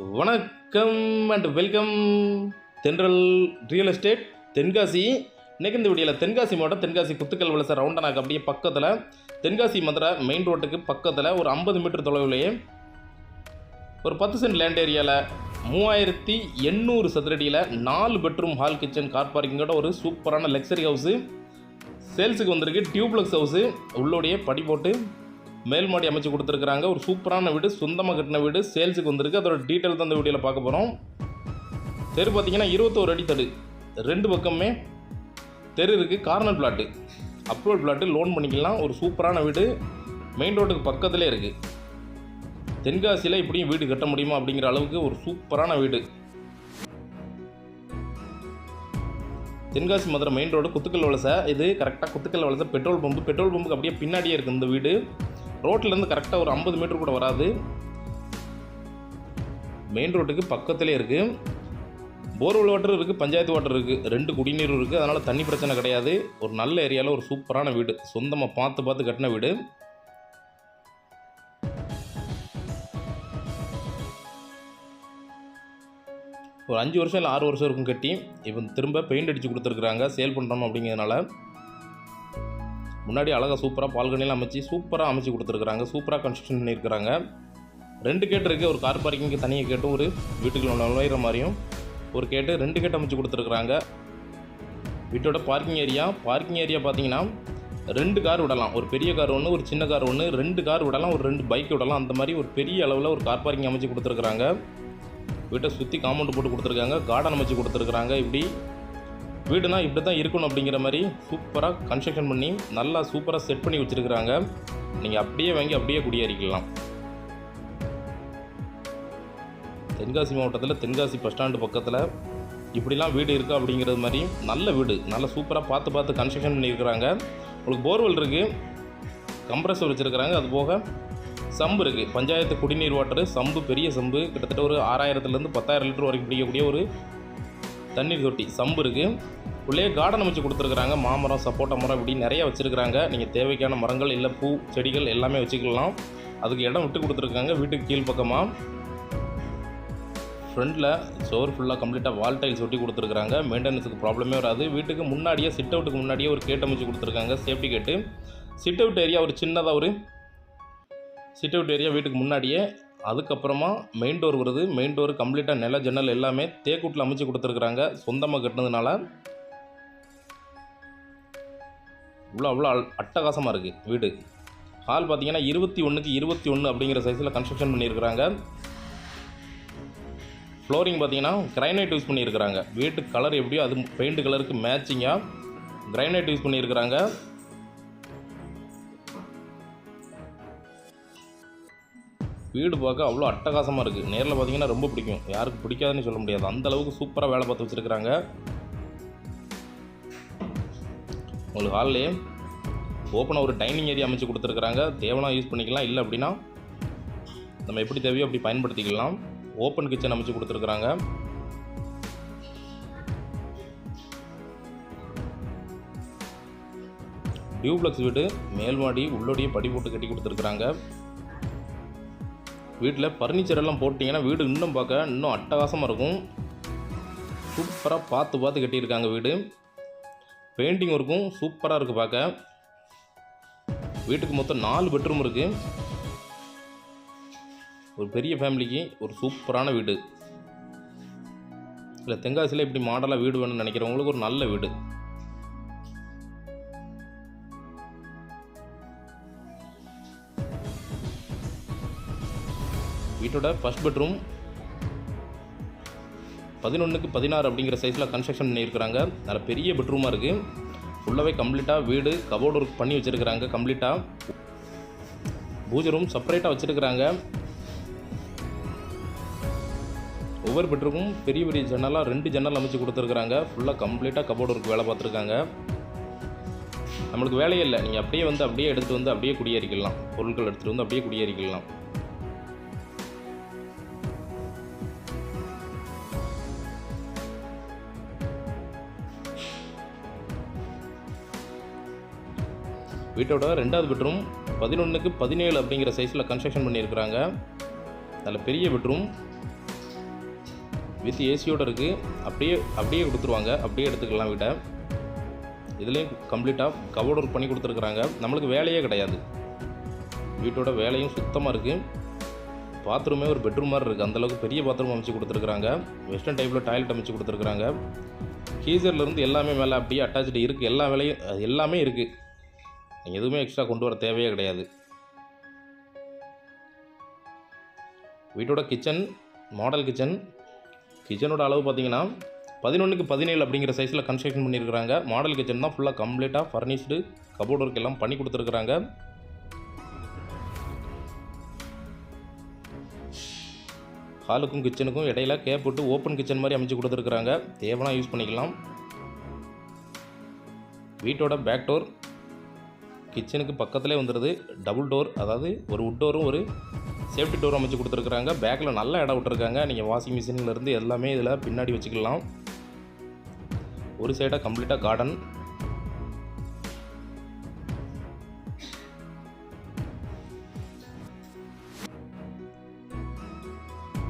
வணக்கம் and welcome Thendral real estate Tenkasi. இன்னைக்கு இந்த வீடியோவில் தென்காசி மாவட்டம் தென்காசி குத்துக்கல் வலச ரவுண்டனாக்கு அப்படியே பக்கத்தில் தென்காசி மதுரை மெயின் ரோட்டுக்கு பக்கத்தில் ஒரு ஐம்பது மீட்டர் தொலைவிலேயே ஒரு பத்து சென்ட் லேண்ட் ஏரியாவில் மூவாயிரத்தி எண்ணூறு சதுரடியில் நாலு பெட்ரூம் ஹால் கிச்சன் கார் பார்க்கிங்கோட ஒரு சூப்பரான லக்ஸரி ஹவுஸு சேல்ஸுக்கு வந்திருக்கு டியூப்ளக்ஸ் ஹவுஸு உள்ளோடைய படி போட்டு மேல் மாடி அமைச்சு கொடுத்துருக்குறாங்க. ஒரு சூப்பரான வீடு சொந்தமாக கட்டின வீடு சேல்ஸுக்கு வந்திருக்கு. அதோட டீட்டெயில் தான் இந்த வீடியோவில் பார்க்க போகிறோம் தெரு பார்த்தீங்கன்னா இருபத்தோரு அடி தடு. ரெண்டு பக்கமே தெரு இருக்குது corner plot approval plot loan பண்ணிக்கலாம். ஒரு சூப்பரான வீடு. மெயின் ரோட்டுக்கு பக்கத்துலேயே இருக்குது தென்காசியில் இப்படியும் வீடு கட்ட முடியுமா அப்படிங்கிற அளவுக்கு ஒரு சூப்பரான வீடு. Tenkasi Madurai main road Kuthukkal Valasai. இது கரெக்டாக குத்துக்கல் வலசை. பெட்ரோல் பம்பு பெட்ரோல் பம்புக்கு அப்படியே பின்னாடியே இருக்குது இந்த வீடு. ரோட்லேருந்து கரெக்டாக ஒரு ஐம்பது மீட்டர் கூட வராது. மெயின் ரோட்டுக்கு பக்கத்துலேயே இருக்குது போர்வெல் வாட்டர் இருக்குது பஞ்சாயத்து வாட்டர் இருக்குது ரெண்டு குடிநீர் இருக்குது அதனால் தண்ணி பிரச்சனை கிடையாது. ஒரு நல்ல ஏரியாவில் ஒரு சூப்பரான வீடு. சொந்தமாக பார்த்து பார்த்து கட்டின வீடு. ஒரு அஞ்சு வருஷம் இல்லை ஆறு வருஷம் இருக்கும் கட்டி. இப்போ திரும்ப பெயிண்ட் அடித்து கொடுத்துருக்குறாங்க. சேல் பண்ணுறோம் அப்படிங்கிறதுனால. முன்னாடி அழகாக சூப்பராக பால்கனியில் அமைச்சு சூப்பராக அமைச்சு கொடுத்துருக்குறாங்க. சூப்பராக கன்ஸ்ட்ரக்ஷன் பண்ணியிருக்கிறாங்க. ரெண்டு கேட் இருக்குது ஒரு கார் பார்க்கிங்க்கு தனியாக கேட்டும் ஒரு வீட்டுக்குள்ள நுழையிற மாதிரியும் ஒரு கேட்டு ரெண்டு கேட் அமைச்சு கொடுத்துருக்குறாங்க. வீட்டோட பார்க்கிங் ஏரியா பார்க்கிங் ஏரியா பார்த்தீங்கன்னா ரெண்டு கார் விடலாம். ஒரு பெரிய கார் ஒன்று ஒரு சின்ன கார் ஒன்று ரெண்டு கார் விடலாம் ஒரு ரெண்டு பைக் விடலாம். அந்த மாதிரி ஒரு பெரிய அளவில் ஒரு கார் பார்க்கிங் அமைச்சு கொடுத்துருக்குறாங்க. வீட்டை சுற்றி காம்பவுண்டு போட்டு கொடுத்துருக்காங்க. கார்டன் அமைச்சு கொடுத்துருக்குறாங்க. இப்படி வீடுனா இப்படி தான் இருக்கணும் அப்படிங்கிற மாதிரி சூப்பராக கன்ஸ்ட்ரக்ஷன் பண்ணி நல்லா சூப்பராக செட் பண்ணி வச்சுருக்குறாங்க. நீங்கள் அப்படியே வாங்கி அப்படியே குடியேறிக்கலாம். தென்காசி மாவட்டத்தில் தென்காசி பஸ் ஸ்டாண்டு பக்கத்தில் இப்படிலாம் வீடு இருக்கா அப்படிங்கிறது மாதிரி நல்ல வீடு. நல்ல சூப்பராக பார்த்து பார்த்து கன்ஸ்ட்ரக்ஷன் பண்ணியிருக்கிறாங்க. உங்களுக்கு போர்வெல் இருக்குது கம்ப்ரஸர் வச்சுருக்கிறாங்க. அது போக சம்பு இருக்குது பஞ்சாயத்து குடிநீர் வாட்டரு சம்பு பெரிய சம்பு. கிட்டத்தட்ட ஒரு ஆறாயிரத்துலேருந்து பத்தாயிரம் லிட்டர் வரைக்கும் பிடிக்கக்கூடிய ஒரு தண்ணீர் தொட்டி சம்பு இருக்குது உள்ளே கார்டன் அமைச்சு கொடுத்துருக்குறாங்க. மாமரம் சப்போட்டா மரம் இப்படி நிறைய வச்சுருக்குறாங்க. நீங்கள் தேவைக்கான மரங்கள் இல்லை பூ செடிகள் எல்லாமே வச்சுக்கலாம். அதுக்கு இடம் விட்டு கொடுத்துருக்காங்க. வீட்டுக்கு கீழ் பக்கமாக ஃப்ரண்டில் சோர் ஃபுல்லாக கம்ப்ளீட்டாக வால் டைல்ஸ் ஒட்டி கொடுத்துருக்காங்க மெயின்டெனன்ஸுக்கு ப்ராப்ளமே வராது. வீட்டுக்கு முன்னாடியே சிட் அவுட்டுக்கு முன்னாடியே ஒரு கேட் அமைச்சு கொடுத்துருக்காங்க. சேஃப்டி கேட்டு சிட் அவுட் ஏரியா ஒரு சின்னதாக ஒரு சிட் அவுட் ஏரியா வீட்டுக்கு முன்னாடியே அதுக்கப்புறமா மெயின் டோர் வருது. மெயின் டோர் கம்ப்ளீட்டாக நில ஜன்னல் எல்லாமே தேக்கூட்டில் அமைச்சு கொடுத்துருக்குறாங்க. சொந்தமாக கட்டினதுனால இவ்வளோ அவ்வளோ அல்- அட்டகாசமாக இருக்குது வீடு. ஹால் பார்த்தீங்கன்னா இருபத்தி ஒன்றுக்கு இருபத்தி ஒன்று அப்படிங்கிற சைஸில் கன்ஸ்ட்ரக்ஷன் பண்ணியிருக்கிறாங்க. ஃப்ளோரிங் பார்த்தீங்கன்னா கிரைனைட் யூஸ் பண்ணியிருக்கிறாங்க. வீட்டு கலர் எப்படியோ அது பெயிண்ட் கலருக்கு மேட்சிங்காக கிரைனைட் யூஸ் பண்ணியிருக்கிறாங்க. வீடு பார்க்க அவ்வளோ அட்டகாசமாக இருக்குது நேரில் பார்த்தீங்கன்னா ரொம்ப பிடிக்கும். யாருக்கு பிடிக்காதுன்னு சொல்ல முடியாது. அந்த அளவுக்கு சூப்பராக வேலை பார்த்து வச்சுருக்குறாங்க. உங்களுக்கு ஹால்லே ஓப்பனாக ஒரு டைனிங் ஏரியா அமைச்சு கொடுத்துருக்குறாங்க. தேவனா யூஸ் பண்ணிக்கலாம். இல்லை அப்படின்னா நம்ம எப்படி தேவையோ அப்படி பயன்படுத்திக்கலாம். ஓப்பன் கிச்சன் அமைச்சு கொடுத்துருக்குறாங்க. டியூப்ளக்ஸ் வீடு மேல்மாடி உள்ளோடைய படி போட்டு கட்டி கொடுத்துருக்குறாங்க. வீட்டில் ஃபர்னிச்சர் எல்லாம் போட்டிங்கன்னா வீடு இன்னும் பார்க்க இன்னும் அட்டகாசமாக இருக்கும். சூப்பராக பார்த்து பார்த்து கட்டியிருக்காங்க வீடு. பெயிண்டிங் ஒர்க்கும் சூப்பராக இருக்குது பார்க்க. வீட்டுக்கு மொத்தம் நாலு பெட்ரூம் இருக்குது ஒரு பெரிய ஃபேமிலிக்கு ஒரு சூப்பரான வீடு. இல்லை தென்காசியில் இப்படி மாடலாக வீடு வேணும்னு நினைக்கிறவங்களுக்கு ஒரு நல்ல வீடு. வீட்டோட ஃபஸ்ட் பெட்ரூம் பதினொன்றுக்கு பதினாறு அப்படிங்கிற சைஸில் கன்ஸ்ட்ரக்ஷன் பண்ணியிருக்கிறாங்க. நல்ல பெரிய பெட்ரூமாக இருக்குது ஃபுல்லாகவே கம்ப்ளீட்டாக வீடு கபோர்டு ஒர்க் பண்ணி வச்சுருக்கிறாங்க கம்ப்ளீட்டாக பூஜை ரூம் செப்பரேட்டாக வச்சுருக்கிறாங்க. ஒவ்வொரு பெட்ரூமும் பெரிய பெரிய ஜன்னலாக ரெண்டு ஜன்னல் அமைச்சு கொடுத்துருக்குறாங்க. ஃபுல்லாக கம்ப்ளீட்டாக கபோர்டு ஒர்க் வேலை பார்த்துருக்காங்க. நம்மளுக்கு வேலையே இல்லை. நீங்கள் அப்படியே வந்து அப்படியே எடுத்து வந்து அப்படியே குடியேறிக்கலாம். பொருட்கள் எடுத்துகிட்டு வந்து அப்படியே குடியேறிக்கலாம். வீட்டோட ரெண்டாவது பெட்ரூம் பதினொன்றுக்கு பதினேழு அப்படிங்கிற சைஸில் கன்ஸ்ட்ரக்ஷன் பண்ணியிருக்கிறாங்க. அதில் பெரிய பெட்ரூம். வித் ஏசியோடு இருக்குது அப்படியே அப்படியே கொடுத்துருவாங்க. அப்படியே எடுத்துக்கலாம் வீட்டை. இதுலேயும் கம்ப்ளீட்டாக கவர் ஒர்க் பண்ணி கொடுத்துருக்குறாங்க. நம்மளுக்கு வேலையே கிடையாது. வீட்டோட வேலையும் சுத்தமாக இருக்குது பாத்ரூமே ஒரு பெட்ரூம் மாதிரி இருக்குது அந்தளவுக்கு பெரிய பாத்ரூம் அமைச்சு கொடுத்துருக்குறாங்க. வெஸ்டர்ன் டைப்பில் டாய்லெட் அமைச்சு கொடுத்துருக்குறாங்க. கீசர்லேருந்து எல்லாமே மேலே அப்படியே அட்டாச்சு இருக்குது எல்லா வேலையும் அது எல்லாமே இருக்குது நீங்கள் எதுவுமே எக்ஸ்ட்ரா கொண்டு வர தேவையே கிடையாது. வீட்டோட கிச்சன் மாடல் கிச்சன் கிச்சனோட அளவு பார்த்தீங்கன்னா பதினொன்றுக்கு பதினேழு அப்படிங்கிற சைஸில் கன்ஸ்ட்ரக்ஷன் பண்ணியிருக்கிறாங்க மாடல் கிச்சன் தான் ஃபுல்லாக கம்ப்ளீட்டாக ஃபர்னிஷ்டு கபோர்ட் ஒர்க் எல்லாம் பண்ணி கொடுத்துருக்குறாங்க. ஹாலுக்கும் கிச்சனுக்கும் இடையில கேப் விட்டு ஓப்பன் கிச்சன் மாதிரி அமைச்சு கொடுத்துருக்குறாங்க. தேவைன்னா யூஸ் பண்ணிக்கலாம். வீட்டோட பேக் டோர் கிச்சனுக்கு பக்கத்துலேயே வந்துடுது டபுள் டோர் அதாவது ஒரு உட் டோரும் ஒரு சேஃப்டி டோர் அமைச்சு கொடுத்துருக்குறாங்க. பேக்கில் நல்ல இடம் விட்டுருக்காங்க. நீங்கள் வாஷிங் மிஷின்லேருந்து எல்லாமே இதில் பின்னாடி வச்சுக்கலாம். ஒரு சைடாக கம்ப்ளீட்டாக கார்டன்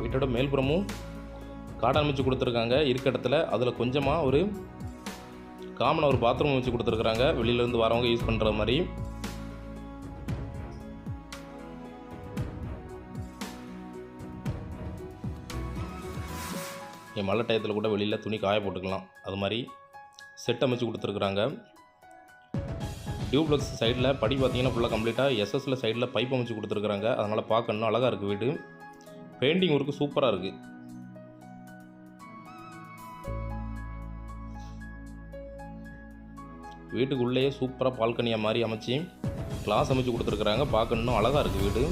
வீட்டோட மேல்புறமும் கார்டன் அமைச்சு கொடுத்துருக்காங்க. இருக்க இடத்துல அதில் கொஞ்சமாக ஒரு காமனாக ஒரு பாத்ரூம் வச்சு கொடுத்துருக்குறாங்க. வெளியிலேருந்து வரவங்க யூஸ் பண்ணுற மாதிரி. என் மழை டயத்தில் கூட வெளியில் துணி காய போட்டுக்கலாம். அது மாதிரி செட் அமைச்சு கொடுத்துருக்குறாங்க. டியூப்ளக்ஸ் சைடில் படி பார்த்தீங்கன்னா ஃபுல்லாக கம்ப்ளீட்டாக எஸ்எஸ்ல சைடில் பைப் அமைச்சு கொடுத்துருக்குறாங்க. அதனால் பார்க்கணும் அழகாக இருக்குது வீடு. பெயிண்டிங் ஒர்க்கு சூப்பராக இருக்குது வீட்டுக்குள்ளேயே சூப்பராக பால்கனியாக மாதிரி அமைச்சு கிளாஸ் அமைச்சு கொடுத்துருக்குறாங்க. பார்க்க இன்னும் அழகாக இருக்குது வீடு.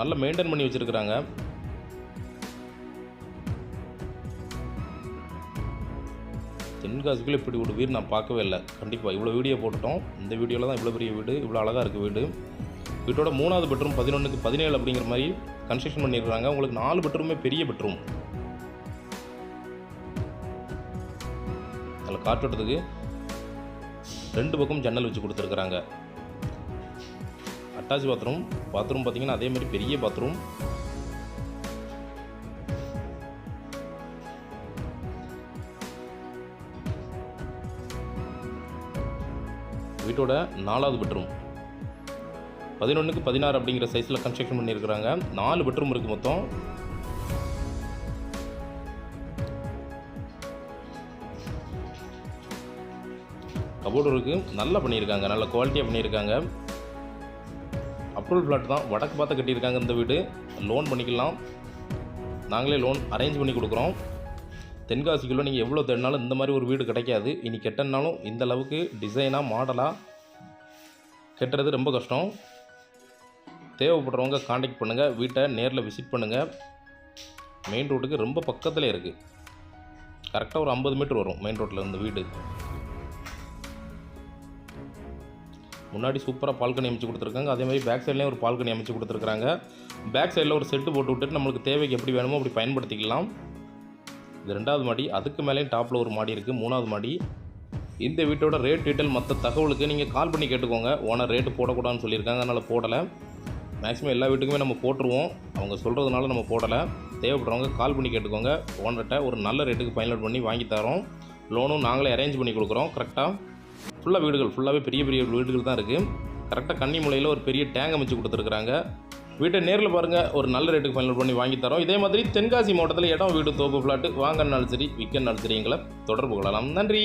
நல்லா மெயின்டைன் பண்ணி வச்சுருக்குறாங்க. தென்காசிக்குள்ளே இப்படி ஒரு வீடு நான் பார்க்கவே இல்லை. கண்டிப்பாக இவ்வளோ வீடியோ போட்டுட்டோம். இந்த வீடியோவில் தான் இவ்வளோ பெரிய வீடு இவ்வளோ அழகாக இருக்குது வீடு. வீட்டோட மூணாவது பெட்ரூம் பதினொன்றுக்கு பதினேழு அப்படிங்கிற மாதிரி கன்ஸ்ட்ரக்ஷன் பண்ணிடுறாங்க உங்களுக்கு நாலு பெட்ரூமே பெரிய பெட்ரூம் காற்றோட்டத்துக்கு ரெண்டு பக்கம் ஜன்னல் வச்சு கொடுத்துருக்குறாங்க. அட்டாச் பாத்ரூம் பாத்ரூம் பார்த்தீங்கன்னா அதே மாதிரி பெரிய பாத்ரூம். வீட்டோட நாலாவது பெட்ரூம். பதினொன்றுக்கு பதினாறு அப்படிங்கிற சைஸில் கன்ஸ்ட்ரக்ஷன் பண்ணியிருக்கிறாங்க. நாலு பெட்ரூம் இருக்குது மொத்தம். கபோர்டு இருக்குது நல்லா பண்ணியிருக்காங்க. நல்ல குவாலிட்டியாக பண்ணியிருக்காங்க. அப்ரூவல் ஃப்ளாட் தான் வடக்கு பார்த்து கட்டியிருக்காங்க இந்த வீடு. லோன் பண்ணிக்கலாம். நாங்களே லோன் அரேஞ்ச் பண்ணி கொடுக்குறோம். தென்காசிக்குள்ளே நீங்கள் எவ்வளோ தேடினாலும் இந்த மாதிரி ஒரு வீடு கிடைக்காது. இனி கெட்டனாலும் இந்த அளவுக்கு டிசைனாக மாடலாக கெட்டுறது ரொம்ப கஷ்டம். தேவைப்படுறவங்க காண்டாக்ட் பண்ணுங்கள் வீட்டை நேரில் விசிட் பண்ணுங்கள் மெயின் ரோட்டுக்கு ரொம்ப பக்கத்தில் இருக்குது கரெக்டாக ஒரு ஐம்பது மீட்டர் வரும் மெயின் ரோட்டில் இந்த வீடு. முன்னாடி சூப்பராக பால்கனி அமைச்சு கொடுத்துருக்காங்க. அதே மாதிரி பேக் சைட்லேயும் ஒரு பால்கனி அமைச்சு கொடுத்துருக்காங்க. பேக் சைடில் ஒரு செட்டு போட்டு விட்டுட்டு நம்மளுக்கு தேவைக்கு எப்படி வேணுமோ அப்படி பயன்படுத்திக்கலாம். இது ரெண்டாவது மாடி. அதுக்கு மேலேயும் டாப்பில் ஒரு மாடி இருக்குது மூணாவது மாடி. இந்த வீட்டோட ரேட் டீட்டெயில் மற்ற தகவலுக்கு நீங்கள் கால் பண்ணி கேட்டுக்கோங்க. ஓனர் ரேட்டு போடக்கூடாதுன்னு சொல்லியிருக்காங்க. அதனால் போடலை. மேக்ஸிமம் எல்லா வீட்டுக்குமே நம்ம போட்டுருவோம். அவங்க சொல்கிறதுனால நம்ம போடலை. தேவைப்படுறவங்க கால் பண்ணி கேட்டுக்கோங்க. ஓனர்கிட்ட ஒரு நல்ல ரேட்டுக்கு ஃபைனல் பண்ணி வாங்கி தரோம். லோனும் நாங்களே அரேஞ்ச் பண்ணி கொடுக்குறோம். கரெக்டாக ஃபுல்லாக வீடுகள் ஃபுல்லாகவே பெரிய பெரிய வீடுகள் தான் இருக்குது கரெக்டாக கன்னிமுலையில் ஒரு பெரிய டேங்க் அமைச்சு கொடுத்துருக்குறாங்க. வீட்டை நேரில் பாருங்கள் ஒரு நல்ல ரேட்டுக்கு ஃபைனல் பண்ணி வாங்கி தரோம். இதே மாதிரி தென்காசி மாவட்டத்தில் இடம் வீடு தோப்பு ஃப்ளாட்டு வாங்கன்னாலும் சரி விற்கனாலும் சரி எங்களை தொடர்பு கொள்ளலாம். நன்றி.